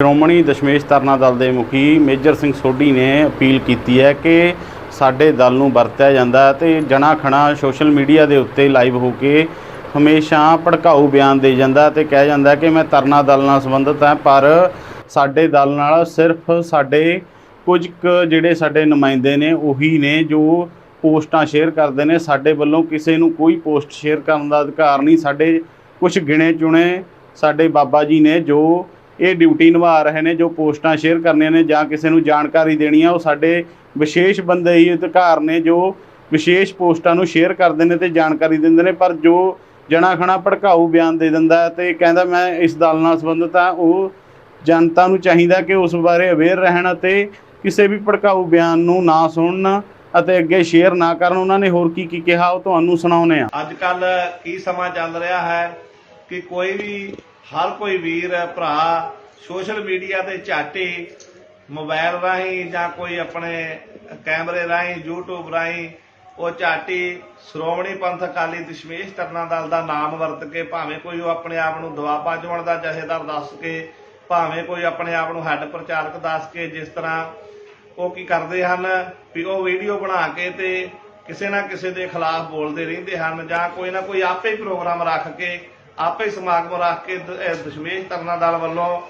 ਸ਼੍ਰੋਮਣੀ ਦਸ਼ਮੇਸ਼ ਧਰਨਾ ਦਲ ਦੇ ਮੁਖੀ ਮੇਜਰ ਸਿੰਘ ਸੋਢੀ ਨੇ ਅਪੀਲ ਕੀਤੀ ਹੈ ਕਿ ਸਾਡੇ ਦਲ ਨੂੰ ਵਰਤਿਆ ਜਾਂਦਾ ਹੈ ਤੇ ਜਣਾ ਖਣਾ ਸੋਸ਼ਲ ਮੀਡੀਆ ਦੇ ਉੱਤੇ ਲਾਈਵ ਹੋ ਕੇ ਹਮੇਸ਼ਾ ਭੜਕਾਊ ਬਿਆਨ ਦੇ ਜਾਂਦਾ ਹੈ ਤੇ ਕਹਿ ਜਾਂਦਾ ਕਿ ਮੈਂ ਧਰਨਾ ਦਲ ਨਾਲ ਸੰਬੰਧਿਤ ਹਾਂ, ਪਰ ਸਾਡੇ ਦਲ ਨਾਲ ਸਿਰਫ ਸਾਡੇ ਕੁਝ ਕੁ ਜਿਹੜੇ ਸਾਡੇ ਨੁਮਾਇੰਦੇ ਨੇ ਉਹੀ ਨੇ ਜੋ ਪੋਸਟਾਂ ਸ਼ੇਅਰ ਕਰਦੇ ਨੇ। ਸਾਡੇ ਵੱਲੋਂ ਕਿਸੇ ਨੂੰ ਕੋਈ ਪੋਸਟ ਸ਼ੇਅਰ ਕਰਨ ਦਾ ਅਧਿਕਾਰ ਨਹੀਂ, ਸਾਡੇ ਕੁਝ ਗਿਣੇ ਚੁਣੇ ਸਾਡੇ ਬਾਬਾ ਜੀ ਨੇ ਜੋ ਇਹ ਡਿਊਟੀ ਨਿਭਾ ਰਹੇ ਨੇ, ਜੋ ਪੋਸਟਾਂ ਸ਼ੇਅਰ ਕਰਨੀਆਂ ਨੇ ਜਾਂ ਕਿਸੇ ਨੂੰ ਜਾਣਕਾਰੀ ਦੇਣੀ ਆ ਉਹ ਸਾਡੇ ਵਿਸ਼ੇਸ਼ ਬੰਦੇ ਹੀ ਅਧਿਕਾਰ ਨੇ, ਜੋ ਵਿਸ਼ੇਸ਼ ਪੋਸਟਾਂ ਨੂੰ ਸ਼ੇਅਰ ਕਰਦੇ ਨੇ ਤੇ ਜਾਣਕਾਰੀ ਦਿੰਦੇ ਨੇ, ਪਰ ਜੋ ਜਣਾ ਖਣਾ ਭੜਕਾਊ ਬਿਆਨ ਦੇ ਦਿੰਦਾ ਹੈ ਤੇ ਕਹਿੰਦਾ ਮੈਂ ਇਸ ਦਲ ਨਾਲ ਸੰਬੰਧਿਤ ਆ ਉਹ ਜਨਤਾ ਨੂੰ ਚਾਹੀਦਾ ਕਿ ਉਸ ਬਾਰੇ ਅਵੇਅਰ ਰਹਿਣ ਅਤੇ ਕਿਸੇ ਵੀ ਭੜਕਾਊ ਬਿਆਨ ਨੂੰ ਨਾ ਸੁਣਨ ਅਤੇ ਅੱਗੇ ਸ਼ੇਅਰ ਨਾ ਕਰਨ। ਉਹਨਾਂ ਨੇ ਹੋਰ ਕੀ ਕੀ ਕਿਹਾ, ਉਹ ਤੁਹਾਨੂੰ ਸੁਣਾਉਨੇ ਆ ਅੱਜ ਕੱਲ ਕੀ ਸਮਾਂ ਚੱਲ ਰਿਹਾ ਹੈ ਕਿ ਕੋਈ ਵੀ ਹਰ ਕੋਈ ਵੀਰ, ਭਰਾ, ਸੋਸ਼ਲ ਮੀਡੀਆ ਤੇ ਝਾਟੀ, ਮੋਬਾਈਲ ਰਾਹੀਂ ਜਾਂ ਕੋਈ ਆਪਣੇ ਕੈਮਰੇ ਰਾਹੀਂ, YouTube ਰਾਹੀਂ, ਉਹ ਝਾਟੀ ਸ਼੍ਰੋਮਣੀ ਪੰਥ ਅਕਾਲੀ ਦਸ਼ਮੇਸ਼ ਤਰਨਾ ਦਲ ਦਾ ਨਾਮ ਵਰਤ ਕੇ ਭਾਵੇਂ ਕੋਈ ਉਹ ਆਪਣੇ ਆਪ ਨੂੰ ਦੁਆਬਾ ਜਵਣ ਦਾ ਜਥੇਦਾਰ ਦੱਸ ਕੇ, ਭਾਵੇਂ ਕੋਈ ਆਪਣੇ ਆਪ ਨੂੰ ਹੈੱਡ ਪ੍ਰਚਾਰਕ ਦੱਸ ਕੇ ਜਿਸ ਤਰ੍ਹਾਂ ਉਹ ਕੀ ਕਰਦੇ ਹਨ, ਵੀ ਉਹ ਵੀਡੀਓ ਬਣਾ ਕੇ ਤੇ ਕਿਸੇ ਨਾ ਕਿਸੇ ਦੇ ਖਿਲਾਫ ਬੋਲਦੇ ਰਹਿੰਦੇ ਹਨ ਜਾਂ ਕੋਈ ਨਾ ਕੋਈ ਆਪੇ ਪ੍ਰੋਗਰਾਮ ਰੱਖ ਕੇ ਆਪੇ ਸਮਾਗਮ ਰੱਖ ਕੇ ਦਸ਼ਮੇਸ਼ ਤਰਨਾ ਦਲ ਵੱਲੋਂ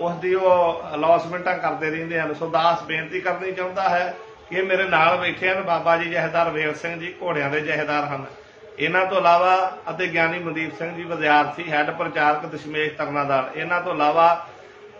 ਉਸ ਦੀ ਉਹ ਅਲੌਸਮੈਂਟਾਂ ਕਰਦੇ ਰਹਿੰਦੇ ਹਨ। ਸੋ ਦਾਸ ਬੇਨਤੀ ਕਰਨੀ ਚਾਹੁੰਦਾ ਹੈ ਕਿ ਮੇਰੇ ਨਾਲ ਬੈਠੇ ਹਨ ਬਾਬਾ ਜੀ ਜਹੇਦਾਰ ਵੇਲ ਸਿੰਘ ਜੀ, ਘੋੜਿਆਂ ਦੇ ਜਹੇਦਾਰ ਹਨ। ਇਹਨਾਂ ਤੋਂ ਇਲਾਵਾ ਅਤੇ ਗਿਆਨੀ ਮਨਦੀਪ ਸਿੰਘ ਜੀ ਵਿਦਿਆਰਥੀ ਹੈੱਡ ਪ੍ਰਚਾਰਕ ਦਸ਼ਮੇਸ਼ ਤਰਨਾ ਦਲ। ਇਹਨਾਂ ਤੋਂ ਇਲਾਵਾ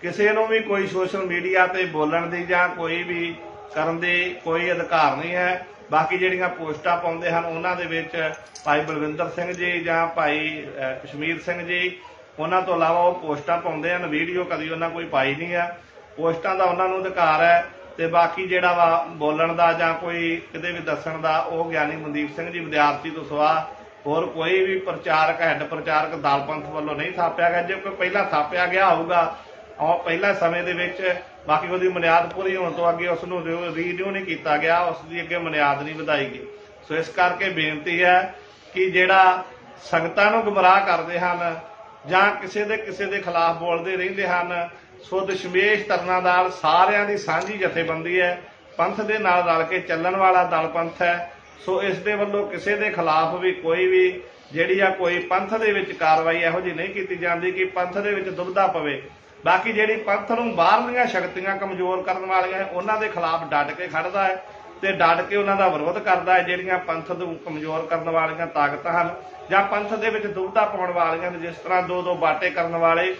ਕਿਸੇ ਨੂੰ ਵੀ ਕੋਈ ਸੋਸ਼ਲ ਮੀਡੀਆ ਤੇ ਬੋਲਣ ਦੀ ਜਾਂ ਕੋਈ ਵੀ ਕਰਨ ਦੀ ਕੋਈ ਅਧਿਕਾਰ ਨਹੀਂ ਹੈ। ਬਾਕੀ ਜਿਹੜੀਆਂ ਪੋਸਟਾਂ ਪਾਉਂਦੇ ਹਨ, ਉਹਨਾਂ ਦੇ ਵਿੱਚ ਭਾਈ ਬਲਵਿੰਦਰ ਸਿੰਘ ਜੀ ਜਾਂ ਭਾਈ ਕਸ਼ਮੀਰ ਸਿੰਘ ਜੀ, ਉਹਨਾਂ ਤੋਂ ਇਲਾਵਾ ਉਹ ਪੋਸਟਾਂ ਪਾਉਂਦੇ ਹਨ, ਵੀਡੀਓ ਕਦੀ ਉਹਨਾਂ ਕੋਈ ਪਾਈ ਨਹੀਂ ਹੈ। ਪੋਸਟਾਂ ਦਾ ਉਹਨਾਂ ਨੂੰ ਅਧਿਕਾਰ ਹੈ ਤੇ ਬਾਕੀ ਜਿਹੜਾ ਵਾ ਬੋਲਣ ਦਾ ਜਾਂ ਕੋਈ ਕਿਤੇ ਵੀ ਦੱਸਣ ਦਾ, ਉਹ ਗਿਆਨੀ ਮਨਦੀਪ ਸਿੰਘ ਜੀ, ਵਿਦਿਆਰਥੀ ਤੋਂ ਸਵਾ ਹੋਰ ਕੋਈ ਵੀ ਪ੍ਰਚਾਰਕ, ਹੈੱਡ ਪ੍ਰਚਾਰਕ, ਦਲ ਪੰਥ ਵੱਲੋਂ ਨਹੀਂ ਥਾਪਿਆ ਗਿਆ। ਜੇ ਕੋਈ ਪਹਿਲਾਂ ਥਾਪਿਆ ਗਿਆ ਹੋਊਗਾ, ਉਹ ਪਹਿਲਾਂ ਸਮੇਂ ਦੇ ਵਿੱਚ ਬਾਕੀ ਉਹਦੀ ਮਨਿਆਦ ਪੂਰੀ ਹੋਣ ਤੋਂ ਅੱਗੇ ਉਸ ਨੂੰ ਰੀਨਿਊ ਨਹੀਂ ਕੀਤਾ ਗਿਆ ਉਸ ਦੀ ਅੱਗੇ ਬੁਨਿਆਦ ਨਹੀਂ ਵਧਾਈ ਗਈ। ਸੋ ਇਸ ਕਰਕੇ ਬੇਨਤੀ ਹੈ ਕਿ ਜਿਹੜਾ ਸੰਗਤਾਂ ਨੂੰ ਗੁੰਮਰਾਹ ਕਰਦੇ ਹਨ ਜਾਂ ਕਿਸੇ ਦੇ ਕਿਸੇ ਦੇ ਖਿਲਾਫ ਬੋਲਦੇ ਰਹਿੰਦੇ ਹਨ, ਸੋ ਦਸ਼ਮੇਸ਼ ਤਰਨਾ ਦਲ ਸਾਰਿਆਂ ਦੀ ਸਾਂਝੀ ਜਥੇਬੰਦੀ ਹੈ। ਪੰਥ ਦੇ ਨਾਲ ਰਲ ਕੇ ਚੱਲਣ ਵਾਲਾ ਦਲ ਪੰਥ ਹੈ। ਸੋ ਇਸ ਦੇ ਵੱਲੋਂ ਕਿਸੇ ਦੇ ਖਿਲਾਫ ਵੀ ਕੋਈ ਵੀ ਜਿਹੜੀ ਆ ਕੋਈ ਪੰਥ ਦੇ ਵਿੱਚ ਕਾਰਵਾਈ ਇਹੋ ਜਿਹੀ ਨਹੀਂ ਕੀਤੀ ਜਾਂਦੀ ਕਿ ਪੰਥ ਦੇ ਵਿੱਚ ਦੁਬਧਾ ਪਵੇ। ਬਾਕੀ ਜਿਹੜੀ ਪੰਥ ਨੂੰ ਬਾਹਰਲੀਆਂ ਸ਼ਕਤੀਆਂ ਕਮਜ਼ੋਰ ਕਰਨ ਵਾਲੀਆਂ ਹੈ, ਉਹਨਾਂ ਦੇ ਖਿਲਾਫ ਡਟ ਕੇ ਖੜਦਾ ਹੈ ਤੇ ਡਟ ਕੇ ਉਹਨਾਂ ਦਾ ਵਿਰੋਧ ਕਰਦਾ ਹੈ, ਜਿਹੜੀਆਂ ਪੰਥ ਨੂੰ ਕਮਜ਼ੋਰ ਕਰਨ ਵਾਲੀਆਂ ਤਾਕਤਾਂ ਹਨ ਜਾਂ ਪੰਥ ਦੇ ਵਿੱਚ ਦੁਬਦਾ ਪਾਉਣ ਵਾਲੀਆਂ ਜਿਸ ਤਰ੍ਹਾਂ ਦੋ ਦੋ ਬਾਟੇ ਕਰਨ ਵਾਲੇ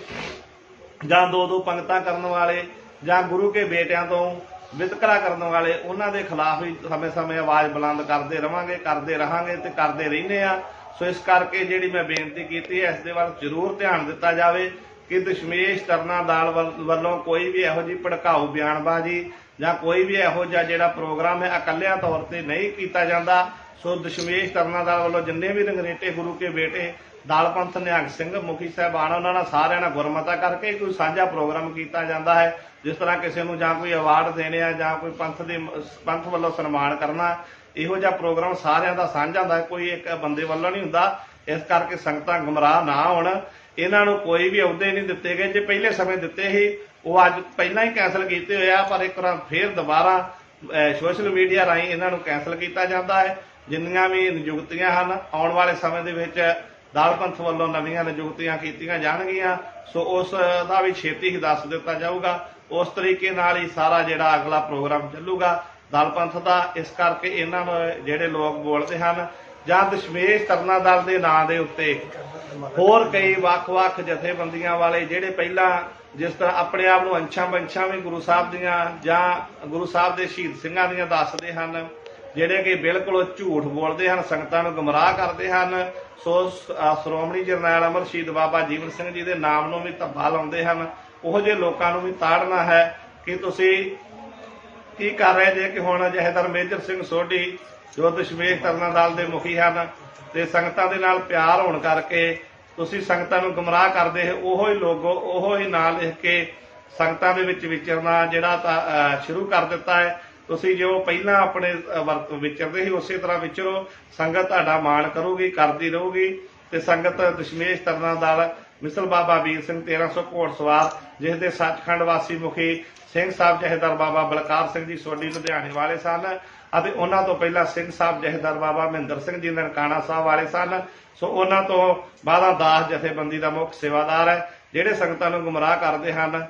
ਜਾਂ ਦੋ ਦੋ ਪੰਗਤਾਂ ਕਰਨ ਵਾਲੇ ਜਾਂ ਗੁਰੂ ਕੇ ਬੇਟਿਆਂ ਤੋਂ ਵਿਤਕਰਾ ਕਰਨ ਵਾਲੇ, ਉਹਨਾਂ ਦੇ ਖਿਲਾਫ ਹੀ ਸਮੇਂ-ਸਮੇਂ ਆਵਾਜ਼ ਬੁਲੰਦ ਕਰਦੇ ਰਵਾਂਗੇ, ਕਰਦੇ ਰਹਾਂਗੇ ਤੇ ਕਰਦੇ ਰਹਿੰਦੇ ਆ ਸੋ ਇਸ ਕਰਕੇ ਜਿਹੜੀ ਮੈਂ ਬੇਨਤੀ ਕੀਤੀ ਹੈ, ਇਸ ਦੇ ਵੱਲ ਜ਼ਰੂਰ ਧਿਆਨ ਦਿੱਤਾ ਜਾਵੇ ਕਿ ਦਸ਼ਮੇਸ਼ ਤਰਨਾ ਦਾਲ ਵੱਲੋਂ ਕੋਈ ਵੀ ਇਹੋ ਜਿਹੀ ਭੜਕਾਊ ਬਿਆਨਬਾਜ਼ੀ ਜਾਂ ਕੋਈ ਵੀ ਇਹੋ ਜਿਹਾ ਜਿਹੜਾ ਪ੍ਰੋਗਰਾਮ ਹੈ, ਇਕੱਲਿਆਂ ਤੌਰ ਤੇ ਨਹੀਂ ਕੀਤਾ ਜਾਂਦਾ। ਸੋ ਦਸ਼ਮੇਸ਼ ਤਰਨਾ ਦਲ ਵੱਲੋਂ ਜਿੰਨੇ ਵੀ ਰੰਗਰੇਟੇ ਗੁਰੂ ਕੇ ਬੇਟੇ, ਦਾਲ ਪੰਥ ਨਿਹੰਗ ਸਿੰਘ, ਮੁਖੀ ਸਾਹਿਬਾਨ, ਉਹਨਾਂ ਨਾਲ ਸਾਰਿਆਂ ਨਾਲ ਗੁਰਮਤਾ ਕਰਕੇ ਕੋਈ ਸਾਂਝਾ ਪ੍ਰੋਗਰਾਮ ਕੀਤਾ ਜਾਂਦਾ ਹੈ, ਜਿਸ ਤਰ੍ਹਾਂ ਕਿਸੇ ਨੂੰ ਜਾਂ ਕੋਈ ਅਵਾਰਡ ਦੇਣੇ ਆ, ਜਾਂ ਕੋਈ ਪੰਥ ਦੇ ਪੰਥ ਵੱਲੋਂ ਸਨਮਾਨ ਕਰਨਾ, ਇਹੋ ਜਿਹਾ ਪ੍ਰੋਗਰਾਮ ਸਾਰਿਆਂ ਦਾ ਸਾਂਝਾ ਹੁੰਦਾ, ਕੋਈ ਇੱਕ ਬੰਦੇ ਵੱਲੋਂ ਨਹੀਂ ਹੁੰਦਾ। ਇਸ ਕਰਕੇ ਸੰਗਤਾਂ ਗੁੰਮਰਾਹ ਨਾ ਹੋਣ। ਇਹਨਾਂ ਨੂੰ ਕੋਈ ਵੀ ਅਹੁਦੇ ਨਹੀਂ ਦਿੱਤੇ ਗਏ। ਜੇ ਪਹਿਲੇ ਸਮੇਂ ਦਿੱਤੇ ਸੀ, ਉਹ ਅੱਜ ਪਹਿਲਾਂ ਹੀ ਕੈਨਸਲ ਕੀਤੇ ਹੋਏ ਆ, ਪਰ ਇੱਕ ਵਾਰ ਫੇਰ ਦੁਬਾਰਾ ਸੋਸ਼ਲ ਮੀਡੀਆ ਰਾਹੀਂ ਇਹਨਾਂ ਨੂੰ ਕੈਨਸਲ ਕੀਤਾ ਜਾਂਦਾ ਹੈ। ਜਿੰਨੀਆਂ ਵੀ ਨਿਯੁਕਤੀਆਂ ਹਨ, ਆਉਣ ਵਾਲੇ ਸਮੇਂ ਦੇ ਵਿੱਚ ਦਲ ਪੰਥ ਵੱਲੋਂ ਨਵੀਆਂ ਨਿਯੁਕਤੀਆਂ ਕੀਤੀਆਂ ਜਾਣਗੀਆਂ। ਸੋ ਉਸ ਦਾ ਵੀ ਛੇਤੀ ਹੀ ਦੱਸ ਦਿੱਤਾ ਜਾਊਗਾ। ਉਸ ਤਰੀਕੇ ਨਾਲ ਹੀ ਸਾਰਾ ਜਿਹੜਾ ਅਗਲਾ ਪ੍ਰੋਗਰਾਮ ਚੱਲੂਗਾ। ਦਲ ਪੰਥ ਦਾ ਇਸ ਕਰਕੇ ਇਹਨਾਂ ਜਿਹੜੇ ਲੋਕ ਬੋਲਦੇ ਹਨ ਜਾਂ ਦਸ਼ਮੇਸ਼ ਤਰਨਾ ਦਲ ਦੇ ਨਾਂ ਦੇ ਉੱਤੇ। ਹੋਰ ਕਈ ਵੱਖ-ਵੱਖ ਜਥੇਬੰਦੀਆਂ ਵਾਲੇ ਜਿਹੜੇ ਪਹਿਲਾਂ ਜਿਸ ਤਰ੍ਹਾਂ ਆਪਣੇ ਆਪ ਨੂੰ ਅੰਛਾਂ ਬੰਛਾਂ ਵੀ ਗੁਰੂ ਸਾਹਿਬ ਦੀਆਂ ਜਾਂ ਗੁਰੂ ਸਾਹਿਬ ਦੇ ਸ਼ਹੀਦ ਸਿੰਘਾਂ ਦੀਆਂ ਦੱਸਦੇ ਹਨ, ਜਿਹੜੇ ਕਿ ਬਿਲਕੁਲ ਝੂਠ ਬੋਲਦੇ ਹਨ, ਸੰਗਤਾਂ ਨੂੰ ਗੁੰਮਰਾਹ ਕਰਦੇ ਹਨ। ਸੋ ਸ਼੍ਰੋਮਣੀ ਜਰਨੈਲ ਅਮਰ ਸ਼ਹੀਦ ਬਾਬਾ ਜੀਵਨ ਸਿੰਘ ਜੀ ਦੇ ਨਾਮ ਨੂੰ ਵੀ ਧੱਬਾ ਲਾਉਂਦੇ ਹਨ। ਉਹ ਜਿਹੇ ਲੋਕਾਂ ਨੂੰ ਵੀ ਤਾੜਨਾ ਹੈ ਕਿ ਤੁਸੀਂ ਕੀ ਕਰ ਰਹੇ ਜੇ ਕਿ ਹੁਣ ਜਹੇਦਾਰ ਮੇਜਰ ਸਿੰਘ ਸੋਢੀ, ਜੋ ਦਸ਼ਮੇਸ਼ ਤਰਨਾ ਦਲ ਦੇ ਮੁਖੀ ਹਨ, ਤੇ ਸੰਗਤਾਂ ਦੇ ਨਾਲ ਪਿਆਰ ਹੋਣ ਕਰਕੇ ਤੁਸੀਂ ਸੰਗਤਾਂ ਨੂੰ ਗੁੰਮਰਾਹ ਕਰਦੇ ਹੋ, ਉਹੋ ਹੀ ਲੋਗੋ, ਉਹੋ ਹੀ ਨਾਂ ਲਿਖ ਕੇ ਸੰਗਤਾਂ ਦੇ ਵਿੱਚ ਵਿਚਰਨਾ ਜਿਹੜਾ ਸ਼ੁਰੂ ਕਰ ਦਿੱਤਾ ਹੈ। ਤੁਸੀਂ ਜੋ ਪਹਿਲਾਂ ਆਪਣੇ ਵਰਤ, ਵਿਚਰਦੇ ਸੀ, ਉਸੇ ਤਰ੍ਹਾਂ ਵਿਚਰੋ। ਸੰਗਤ ਤੁਹਾਡਾ ਮਾਣ ਕਰੂਗੀ, ਕਰਦੀ ਰਹੂਗੀ। ਤੇ ਸੰਗਤ ਦਸ਼ਮੇਸ਼ ਤਰਨਾ ਦਲ ਮਿਸਲ ਬਾਬਾ ਵੀਰ ਸਿੰਘ 1300 ਘੋੜਸਵਾਰ ਜਿਸ ਦੇ ਸੱਚਖੰਡ ਵਾਸੀ ਮੁਖੀ ਸਿੰਘ ਸਾਹਿਬ ਜਹੇਦਾਰ ਬਾਬਾ ਬਲਕਾਰ ਸਿੰਘ ਜੀ ਸੋਢੀ ਲੁਧਿਆਣੇ ਵਾਲੇ ਸਨ ਅਤੇ ਉਹਨਾਂ ਤੋਂ ਪਹਿਲਾਂ ਸਿੰਘ ਸਾਹਿਬ ਜਹੇਦਾਰ ਬਾਬਾ ਮਹਿੰਦਰ ਸਿੰਘ ਜੀ ਨਨਕਾਣਾ ਸਾਹਿਬ ਵਾਲੇ ਸਨ। ਸੋ ਉਹਨਾਂ ਤੋਂ ਬਾਅਦ ਦਾਸ ਜਥੇਬੰਦੀ ਦਾ ਮੁੱਖ ਸੇਵਾਦਾਰ ਹੈ, ਜਿਹੜੇ ਸੰਗਤਾਂ ਨੂੰ ਗੁੰਮਰਾਹ ਕਰਦੇ ਹਨ।